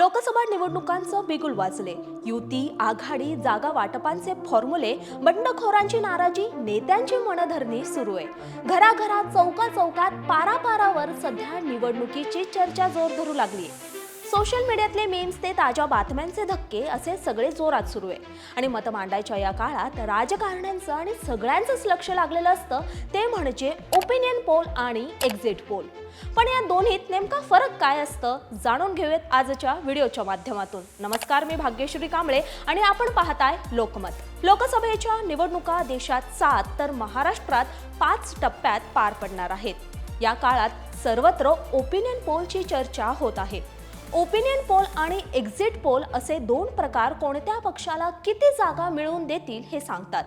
लोकसभा निवडणुकांचं बिगुल वाजले. युती आघाडी जागा वाटपांचे फॉर्म्युले बंडखोरांची नाराजी नेत्यांची मनधरणी सुरू आहे. घराघरात चौका चौकात पारापारावर सध्या निवडणुकीची चर्चा जोर धरू लागली. सोशल मीडियातले मेम्स ते ताज्या बातम्यांचे धक्के असे सगळे जोरात सुरू आहे. आणि मत मांडायच्या या काळात राजकारण्यांचं आणि सगळ्यांचंच लक्ष लागलेलं असतं ते म्हणजे ओपिनियन पोल आणि एक्झिट पोल पण या दोन्हीत नेमका फरक काय असतं जाणून घेऊयात आजच्या व्हिडिओच्या माध्यमातून. नमस्कार मी भाग्यश्री कांबळे आणि आपण पाहताय लोकमत. लोकसभेच्या निवडणुका देशात सात तर महाराष्ट्रात पाच टप्प्यात पार पडणार आहेत. या काळात सर्वत्र ओपिनियन पोलची चर्चा होत आहे. ओपिनियन पोल आणि एक्झिट पोल असे दोन प्रकार कोणत्या पक्षाला किती जागा मिळवून देतील हे सांगतात.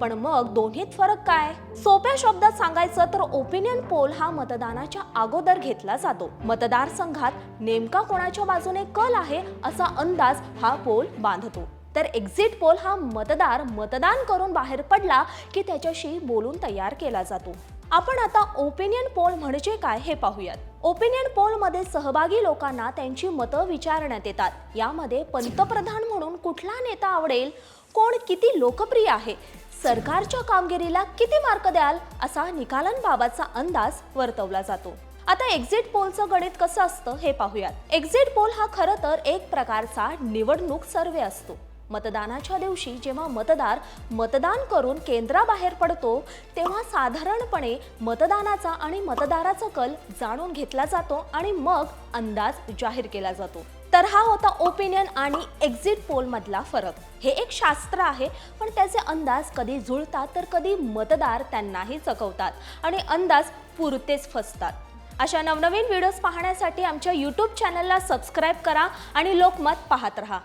पण मग दोन्हीत फरक काय? सोप्या शब्दात सांगायचं तर ओपिनियन पोल हा मतदानाच्या अगोदर घेतला जातो. मतदारसंघात नेमका कोणाच्या बाजूने कल आहे असा अंदाज हा पोल बांधतो. तर एक्झिट पोल हा मतदार मतदान करून बाहेर पडला की त्याच्याशी बोलून तयार केला जातो. आपण आता ओपिनियन पोल म्हणजे काय हे पाहूयात. ओपिनियन पोलमध्ये सहभागी लोकांना त्यांची मतं विचारण्यात येतात. यामध्ये पंतप्रधान म्हणून कुठला नेता आवडेल? कोण किती लोकप्रिय आहे? सरकारच्या कामगिरीला किती मार्क द्याल? असा निकालांबाबतचा अंदाज वर्तवला जातो. आता एक्झिट पोलचं गणित कसं असतं हे पाहूयात. एक्झिट पोल हा खरं तर एक प्रकारचा निवडणूक सर्वे असतो. मतदानाच्या दिवशी जेव्हा मतदार मतदान करून केंद्राबाहेर पडतो तेव्हा साधारणपणे मतदानाचा आणि मतदाराचा कल जाणून घेतला जातो आणि मग अंदाज जाहीर केला जातो. तर हा होता ओपिनियन आणि एक्झिट पोल मधला फरक. हे एक शास्त्र आहे पण त्याचे अंदाज कधी जुळतात तर कधी मतदार त्यांनाही चकवतात आणि अंदाज पुरतेच फसतात. अशा नवनवीन व्हिडिओज पाहण्यासाठी आमच्या यूट्यूब चॅनलला सबस्क्राईब करा आणि लोकमत पाहत रहा.